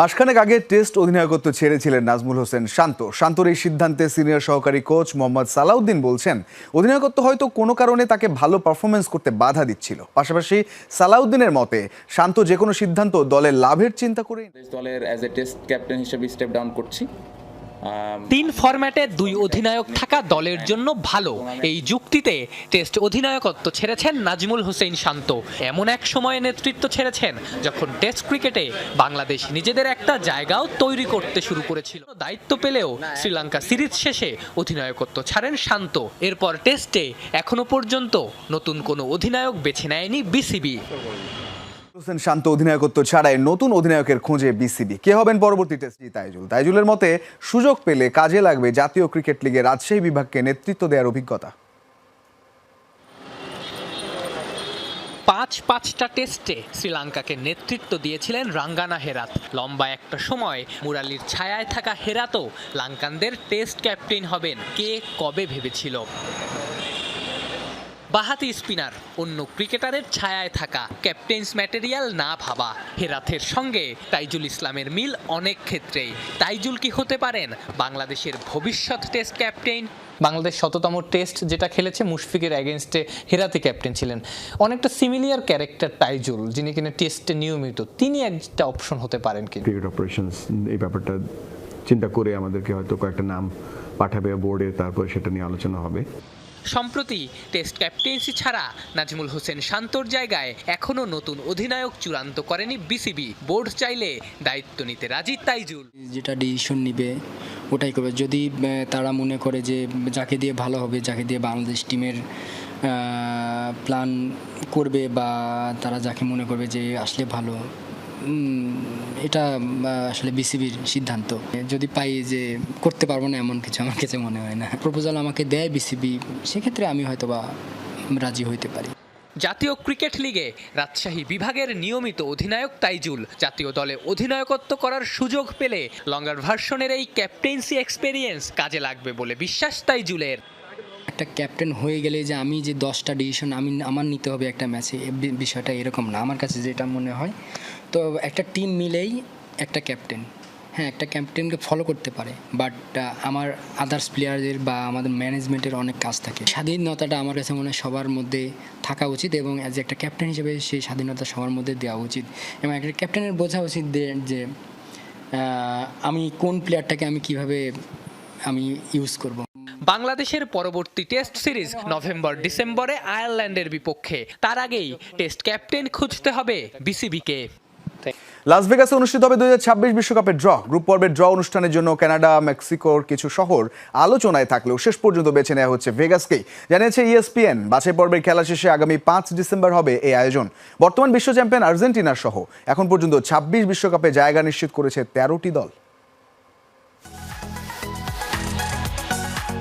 মাসখানেক আগে টেস্ট অধিনায়কত্ব ছেড়েছিলেন নাজমুল হোসেন শান্ত। শান্তর এই সিদ্ধান্তে সিনিয়র সহকারী কোচ মোহাম্মদ সালাউদ্দিন বলছেন, অধিনায়কত্ব হয়তো কোনো কারণে তাকে ভালো পারফরমেন্স করতে বাধা দিচ্ছিল। পাশাপাশি সালাউদ্দিনের মতে, শান্ত যে কোনো সিদ্ধান্ত দলের লাভের চিন্তা করে দলের অ্যাজ এ টেস্ট ক্যাপ্টেন হিসেবে স্টেপ ডাউন করছি। তিন ফরম্যাটে দুই অধিনায়ক থাকা দলের জন্য ভালো। এই যুক্তিতে টেস্ট অধিনায়কত্ব ছেড়েছেন নাজমুল হোসেন শান্ত। এমন এক সময়ে নেতৃত্ব ছেড়েছেন যখন টেস্ট ক্রিকেটে বাংলাদেশ নিজেদের একটা জায়গাও তৈরি করতে শুরু করেছিল। দায়িত্ব পেলেও শ্রীলঙ্কা সিরিজ শেষে অধিনায়কত্ব ছাড়েন শান্ত। এরপর টেস্টে এখনও পর্যন্ত নতুন কোনো অধিনায়ক বেছে নেয়নি বিসিবি। হোসেন শান্ত অধিনায়কত্ব ছাড়াই নতুন অধিনায়কের খোঁজে বিসিবি। কে হবেন পরবর্তী টেস্টে তাইজুল তাইজুলের মতে, সুযোগ পেলে কাজে লাগবে জাতীয় ক্রিকেট লিগে রাজশাহী বিভাগকে নেতৃত্ব দেওয়ার অভিজ্ঞতা। পাঁচ পাঁচটা টেস্টে শ্রীলঙ্কাকে নেতৃত্ব দিয়েছিলেন রাঙ্গানা হেরাত। লম্বা একটা সময় মুরালির ছায়ায় থাকা হেরাতও লাঙ্কানদের টেস্ট ক্যাপ্টেন হবেন। কে কবে ভেবেছিল? বাহাতি স্পিনার অন্য ক্রিকেটারের ছায়ায় থাকা ক্যাপ্টেন্স ম্যাটেরিয়াল না ভাবা। হেরাথের সঙ্গে তাইজুল ইসলামের মিল অনেক ক্ষেত্রেই। তাইজুল কি হতে পারেন? বাংলাদেশের ভবিষ্যৎ টেস্ট ক্যাপ্টেন? বাংলাদেশ শততম টেস্ট যেটা খেলেছে মুশফিকের অ্যাগেনস্টে হেরাতি ক্যাপ্টেন ছিলেন। অনেকটা সিমিলিয়ার ক্যারেক্টার তাইজুল যিনি কিনা টেস্টে নিয়মিত। তিনি একটা অপশন হতে পারেন কিন্তু ক্রিকেট অপারেশনস এই ব্যাপারটা চিন্তা করে আমাদেরকে হয়তো কয়েকটা নাম পাঠাবে বোর্ডে তারপরে সেটা নিয়ে আলোচনা হবে। সম্প্রতি টেস্ট ক্যাপ্টেন্সি ছাড়া নাজমুল হোসেন শান্তর জায়গায় এখনও নতুন অধিনায়ক চূড়ান্ত করেনি বিসিবি। বোর্ড চাইলে দায়িত্ব নিতে রাজি তাইজুল। যেটা ডিসিশন নিবে, ওটাই করবে। যদি তারা মনে করে যে যাকে দিয়ে ভালো হবে, যাকে দিয়ে বাংলাদেশ টিমের প্ল্যান করবে বা তারা যাকে মনে করবে যে আসলে ভালো এটা আসলে বিসিবির সিদ্ধান্ত। যদি পাই যে করতে পারব না এমন কিছু আমার কাছে মনে হয় না। প্রপোজাল আমাকে দেয় বিসিবি, সেক্ষেত্রে আমি হয়তো বা রাজি হইতে পারি। জাতীয় ক্রিকেট লিগে রাজশাহী বিভাগের নিয়মিত অধিনায়ক তাইজুল। জাতীয় দলে অধিনায়কত্ব করার সুযোগ পেলে লঙ্গার ভার্সনের এই ক্যাপ্টেন্সি এক্সপেরিয়েন্স কাজে লাগবে বলে বিশ্বাস তাইজুলের। একটা ক্যাপ্টেন হয়ে গেলে যে আমি যে দশটা ডিসিশন আমি আমার নিতে হবে একটা ম্যাচে বিষয়টা এরকম না। আমার কাছে যেটা মনে হয়, তো একটা টিম মিলেই একটা ক্যাপ্টেন হ্যাঁ একটা ক্যাপ্টেনকে ফলো করতে পারে। বাট আমার আদার্স প্লেয়ারদের বা আমাদের ম্যানেজমেন্টের অনেক কাজ থাকে। স্বাধীনতাটা আমার কাছে মনে হয় সবার মধ্যে থাকা উচিত এবং অ্যাজ একটা ক্যাপ্টেন হিসেবে সেই স্বাধীনতা সবার মধ্যে দেওয়া উচিত। এবং একটা ক্যাপ্টেনের বোঝা উচিত যে- যে আমি কোন প্লেয়ারটাকে আমি কীভাবে আমি ইউজ করব। বাংলাদেশের পরবর্তী টেস্ট সিরিজ নভেম্বর ডিসেম্বরে আয়ারল্যান্ডের বিপক্ষে। তার আগেই টেস্ট ক্যাপ্টেন খুঁজতে হবে বিসিবিকে। লাস ভেগাসে অনুষ্ঠিত হবে দুই বিশ্বকাপের ড্র। গ্রুপ পর্বের ড্র অনুষ্ঠানের জন্য কানাডা, মেক্সিকোর কিছু শহর আলোচনায় থাকলেও শেষ পর্যন্ত বেছে নেওয়া হচ্ছে ভেগাসকেই। জানিয়েছে ইএসপিএন, বাছাই পর্বের খেলা শেষে আগামী পাঁচ ডিসেম্বর হবে এই আয়োজন। বর্তমান বিশ্ব চ্যাম্পিয়ন আর্জেন্টিনার সহ। এখন পর্যন্ত ছাব্বিশ বিশ্বকাপে জায়গা নিশ্চিত করেছে তেরোটি দল।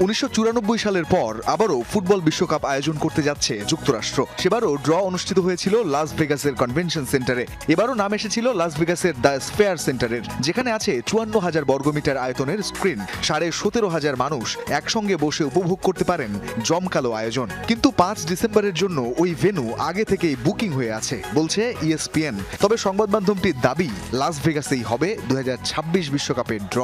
উনিশশো চুরানব্বই সালের পর আবারও ফুটবল বিশ্বকাপ আয়োজন করতে যাচ্ছে যুক্তরাষ্ট্র। সেবারও ড্র অনুষ্ঠিত হয়েছিল লাস ভেগাসের কনভেনশন সেন্টারে এবারও নাম এসেছিল লাস ভেগাসের দ্য স্পেয়ার সেন্টারের যেখানে আছে চুয়ান্ন হাজার বর্গমিটার আয়তনের স্ক্রিন সাড়ে সতেরো হাজার মানুষ একসঙ্গে বসে উপভোগ করতে পারেন জমকালো আয়োজন। কিন্তু পাঁচ ডিসেম্বরের জন্য ওই ভেন্যু আগে থেকেই বুকিং হয়ে আছে, বলছে E ইএসপিএন তবে সংবাদ মাধ্যমটির দাবি লাস ভেগাসেই হবে দু বিশ্বকাপের ড্র।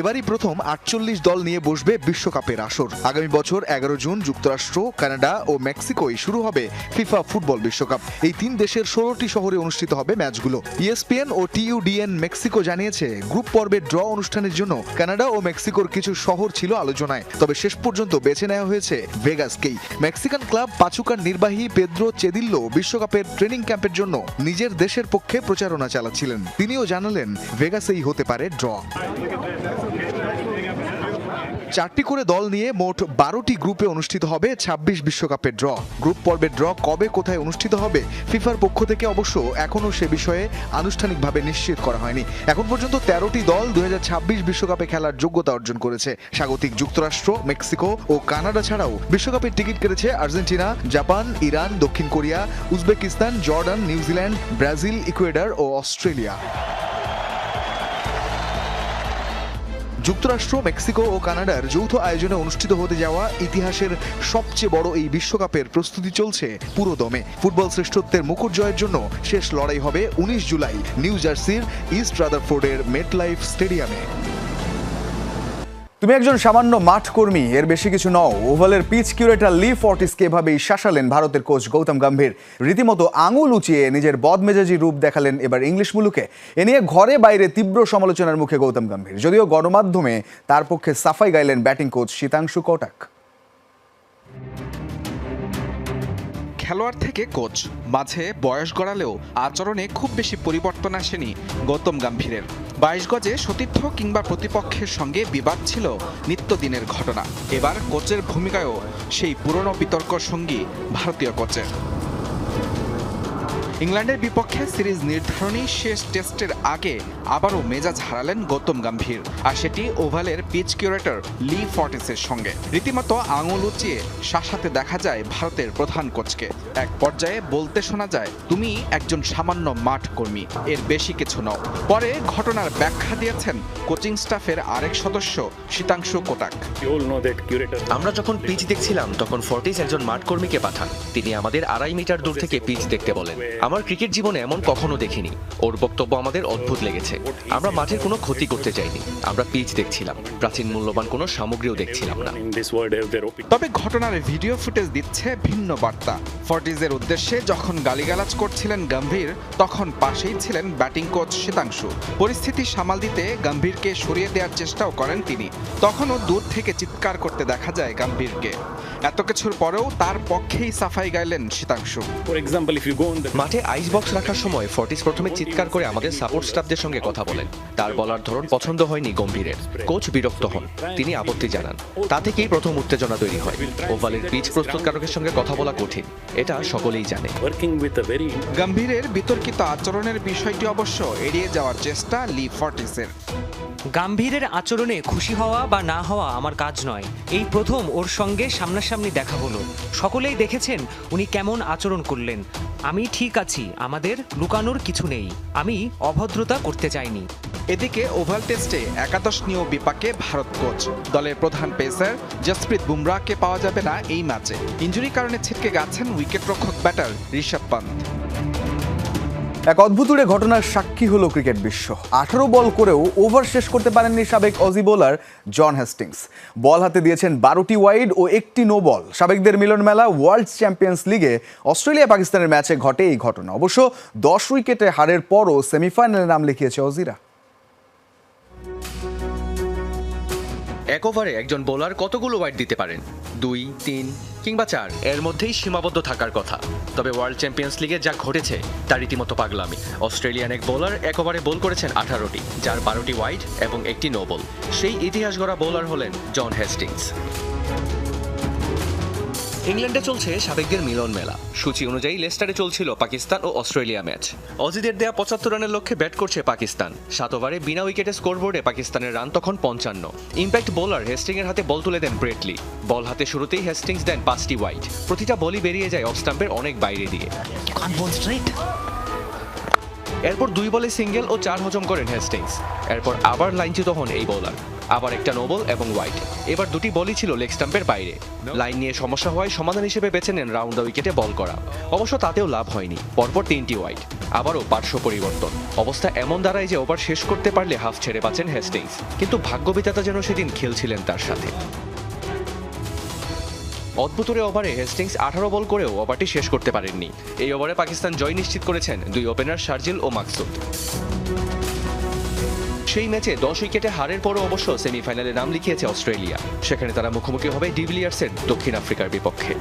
এবারই প্রথম আটচল্লিশ দল নিয়ে বসবে বিশ্বকাপের আসর। আগামী বছর এগারো জুন যুক্তরাষ্ট্র, কানাডা ও মেক্সিকোয় শুরু হবে ফিফা ফুটবল বিশ্বকাপ। এই তিন দেশের ষোলোটি শহরে অনুষ্ঠিত হবে ম্যাচগুলো। ইএসপিএন ও টিইউডিএন মেক্সিকো জানিয়েছে, গ্রুপ পর্বের ড্র অনুষ্ঠানের জন্য কানাডা ও মেক্সিকোর কিছু শহর ছিল আলোচনায়। তবে শেষ পর্যন্ত বেছে নেওয়া হয়েছে ভেগাসকেই। মেক্সিকান ক্লাব পাচুকার নির্বাহী পেদ্রো চেদিল্লো বিশ্বকাপের ট্রেনিং ক্যাম্পের জন্য নিজের দেশের পক্ষে প্রচারণা চালাচ্ছিলেন। তিনিও জানালেন, ভেগাসেই হতে পারে ড্র। চারটি করে দল নিয়ে মোট বারোটি গ্রুপে অনুষ্ঠিত হবে ২৬ বিশ্বকাপের ড্র। গ্রুপ পর্বের ড্র কবে কোথায় অনুষ্ঠিত হবে ফিফার পক্ষ থেকে অবশ্য এখনও সে বিষয়ে আনুষ্ঠানিকভাবে নিশ্চিত করা হয়নি। এখন পর্যন্ত তেরোটি দল দু বিশ্বকাপে খেলার যোগ্যতা অর্জন করেছে। স্বাগতিক যুক্তরাষ্ট্র, মেক্সিকো ও কানাডা ছাড়াও বিশ্বকাপের টিকিট কেটেছে আর্জেন্টিনা, জাপান, ইরান, দক্ষিণ Korea, Uzbekistan, Jordan, New Zealand, Brazil, Ecuador ও অস্ট্রেলিয়া। যুক্তরাষ্ট্র, মেক্সিকো ও কানাডার যৌথ আয়োজনে অনুষ্ঠিত হতে যাওয়া ইতিহাসের সবচেয়ে বড় এই বিশ্বকাপের প্রস্তুতি চলছে পুরো দমে। ফুটবল শ্রেষ্ঠত্বের মুকুট জয়ের জন্য শেষ লড়াই হবে উনিশ জুলাই নিউ জার্সির ইস্ট রাদারফোর্ডের মেটলাইফ স্টেডিয়ামে। তুমি একজন সামান্য মাঠ কর্মী এর বেশি কিছু নও। ওভালের পিচ কিউরেটার লি ফর্টিসকে এভাবেই শাসালেন ভারতের কোচ গৌতম গম্ভীর। রীতিমতো আঙুল উঁচিয়ে নিজের বদমেজাজি রূপ দেখালেন এবার ইংলিশ মুলুকে। এ নিয়ে ঘরে বাইরে তীব্র সমালোচনার মুখে গৌতম গম্ভীর। যদিও গণমাধ্যমে তার পক্ষে সাফাই গাইলেন ব্যাটিং কোচ শীতাংশু কটাক। খেলোয়াড় থেকে কোচ। মাঝে বয়স গড়ালেও আচরণে খুব বেশি পরিবর্তন আসেনি গৌতম গম্ভীরের। বাইশ গজে সতীর্থ কিংবা প্রতিপক্ষের সঙ্গে বিবাদ ছিল নিত্যদিনের ঘটনা। এবার কোচের ভূমিকায়ও সেই পুরনো বিতর্ক সঙ্গী ভারতীয় কোচের। ইংল্যান্ডের বিপক্ষে সিরিজ নির্ধারণী শেষ টেস্টের আগে আবারও মেজাজ হারালেন গৌতম গম্ভীর আর সেটি ওভালের পিচ কিউরেটর লি ফর্টিসের সঙ্গে। রীতিমতো আঙুল উঁচিয়ে শাসাতে দেখা যায় ভারতের প্রধান কোচকে। এক পর্যায়ে বলতে শোনা যায় তুমি একজন সামান্য মাঠ কর্মী এর বেশি কিছু নও। পরে ঘটনার ব্যাখ্যা দিয়েছেন কোচিং স্টাফের আরেক সদস্য শীতাংশু কোটাক। আমরা যখন পিচ দেখছিলাম তখন ফর্টিস একজন মাঠ কর্মীকে পাঠান। তিনি আমাদের আড়াই মিটার দূর থেকে পিচ দেখতে বলেন। আমার ক্রিকেট জীবনে এমন কখনো দেখিনি। ওর বক্তব্য আমাদের অদ্ভুত লেগেছে। আমরা মাঠের কোনো ক্ষতি করতে চাইনি। আমরা পিচ দেখছিলাম। প্রাচীন মূল্যবান কোনো সামগ্রীও দেখছিলাম না। তবে ঘটনার ভিডিও ফুটেজ দিচ্ছে ভিন্ন বার্তা। ফর্টিজের উদ্দেশ্যে যখন গালিগালাজ করছিলেন গম্ভীর তখন পাশেই ছিলেন ব্যাটিং কোচ শীতাংশু। পরিস্থিতি সামাল দিতে গম্ভীরকে সরিয়ে দেওয়ার চেষ্টাও করেন তিনি। তখনও দূর থেকে চিৎকার করতে দেখা যায় গম্ভীরকে। এত কিছুর পরেও তার পক্ষেই সাফাই গাইলেন শীতাংশু। মাঠে আইস বক্স রাখার সময় ফর্টিস প্রথমে চিৎকার করে আমাদের সাপোর্ট স্টাফদের সঙ্গে কথা বলেন। তার বলার ধরন পছন্দ হয়নি গম্ভীরের। কোচ বিরক্ত হন। তিনি আপত্তি জানান। তা থেকেই প্রথম উত্তেজনা তৈরি হয়। ওভালের পিচ প্রস্তুতকারকের সঙ্গে কথা বলা কঠিন। এটা সকলেই জানে। গম্ভীরের বিতর্কিত আচরণের বিষয়টি অবশ্য এড়িয়ে যাওয়ার চেষ্টা লি ফর্টিসের গাম্ভীরের আচরণে খুশি হওয়া বা না হওয়া আমার কাজ নয়। এই প্রথম ওর সঙ্গে সামনাসামনি দেখা হলো। সকলেই দেখেছেন উনি কেমন আচরণ করলেন। আমি ঠিক আছি, আমাদের লুকানোর কিছু নেই। আমি অভদ্রতা করতে চাইনি। এদিকে ওভাল টেস্টে একাদশ নিয়েও বিপাকে ভারত কোচ। দলের প্রধান পেসার জসপ্রীত বুমরাহকে পাওয়া যাবে না এই ম্যাচে। ইঞ্জুরির কারণে ছিটকে গেছেন উইকেট রক্ষক ব্যাটার ঋষভ পান্ত এক অদ্ভুতুড়ে ঘটনার সাক্ষী হলো ক্রিকেট বিশ্ব। আঠারো বল করেও ওভার শেষ করতে পারেননি সাবেক Aussie bowler John Hastings. Ball হাতে দিয়েছেন বারোটি ওয়াইড ও একটি নো বল। সাবেকদের মিলন মেলা ওয়ার্ল্ড চ্যাম্পিয়ন্স লিগে অস্ট্রেলিয়া পাকিস্তানের ম্যাচে ঘটে এই ঘটনা। অবশ্য দশ উইকেটে হারের পরও সেমিফাইনালে নাম লিখিয়েছে অজিরা। এক ওভারে একজন বোলার কতগুলো ওয়াইড দিতে পারেন? দুই, তিন কিংবা চার, এর মধ্যেই সীমাবদ্ধ থাকার কথা। তবে ওয়ার্ল্ড চ্যাম্পিয়ন্স লিগে যা ঘটেছে, তা রীতিমতো পাগলামি। অস্ট্রেলিয়ান এক বোলার এক ওভারে বোল করেছেন আঠারোটি, যার বারোটি ওয়াইড এবং একটি নো বল। সেই ইতিহাস গড়া বোলার হলেন জন হেস্টিংস। ইংল্যান্ডে চলছে সাবেকদের মিলন মেলা। সূচি অনুযায়ী লেস্টারে চলছিল পাকিস্তান ও অস্ট্রেলিয়া ম্যাচ। অজিদের দেয়া পঁচাত্তর রানের লক্ষ্যে ব্যাট করছে পাকিস্তান। সাত ওভারে বিনা উইকেটে স্কোরবোর্ডে পাকিস্তানের রান তখন পঞ্চান্ন। ইম্প্যাক্ট বোলার হেস্টিং এর হাতে বল তুলে দেন ব্রেটলি। বল হাতে শুরুতেই হেস্টিংস দেন পাঁচটি ওয়াইড। প্রতিটা বলই বেরিয়ে যায় অফ স্টাম্পের অনেক বাইরে দিয়ে। এরপর দুই বলে সিঙ্গেল ও চার হজম করেন হেস্টিংস। এরপর আবার লাইনচ্যুত হন এই বোলার। আবার একটা নোবল এবং হোয়াইট। এবার দুটি বলই ছিল লেগ স্টাম্পের বাইরে। লাইন নিয়ে সমস্যা হওয়ায় সমাধান হিসেবে বেছে নেন রাউন্ড দ্য উইকেটে বল করা। অবশ্য তাতেও লাভ হয়নি। পরপর তিনটি হোয়াইট। আবারও পার্শ্ব পরিবর্তন। অবস্থা এমন দাঁড়ায় যে ওভার শেষ করতে পারলে হাফ ছেড়ে বাঁচেন হেস্টিংস। কিন্তু ভাগ্যবিধাতা যেন সেদিন খেলছিলেন তার সাথে। অদ্ভুতরে ওভারে হেস্টিংস আঠারো বল করেও ওভারটি শেষ করতে পারেননি। এই ওভারে পাকিস্তান জয় নিশ্চিত করেছেন দুই ওপেনার শার্জিল ও মাকসুদ। সেই ম্যাচে দশ উইকেটে হারের পরও অবশ্য সেমিফাইনালে নাম লিখিয়েছে অস্ট্রেলিয়া। সেখানে তারা মুখোমুখি হবে ডিভিলিয়ার্সের দক্ষিণ আফ্রিকার বিপক্ষে।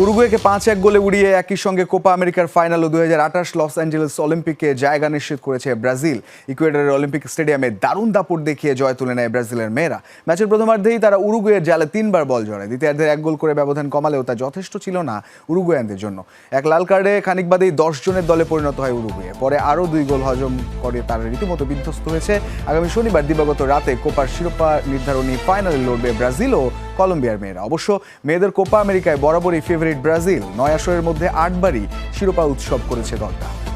উরুগুয়েকে পাঁচ এক গোলে উড়িয়ে একই সঙ্গে কোপা আমেরিকার ফাইনাল ও দু হাজার আঠাশ লস অ্যাঞ্জেলেস অলিম্পিকে জায়গা নিশ্চিত করেছে ব্রাজিল। ইকুয়েডরের অলিম্পিক স্টেডিয়ামে দারুণ দাপট দেখিয়ে জয় তুলে নেয় ব্রাজিলের মেয়েরা। ম্যাচের প্রথমার্ধেই তারা উরুগুয়ের জালে তিনবার বল জড়ায়। দ্বিতীয়ার্ধে এক গোল করে ব্যবধান কমালেও তা যথেষ্ট ছিল না উরুগুয়ানদের জন্য। এক লাল কার্ডে খানিক বাদেই দশ জনের দলে পরিণত হয় উরুগুয়ে। পরে আরও দুই গোল হজম করে তারা রীতিমতো বিধ্বস্ত হয়েছে। আগামী শনিবার দিবাগত রাতে কোপার শিরোপা নির্ধারণী ফাইনালে লড়বে ব্রাজিল ও কলম্বিয়ার মেয়েরা। অবশ্য মেয়েদের কোপা আমেরিকায় বরাবরই ফেভারিট ব্রাজিল। নয় আসরের মধ্যে আটবারই শিরোপা উৎসব করেছে দলটা।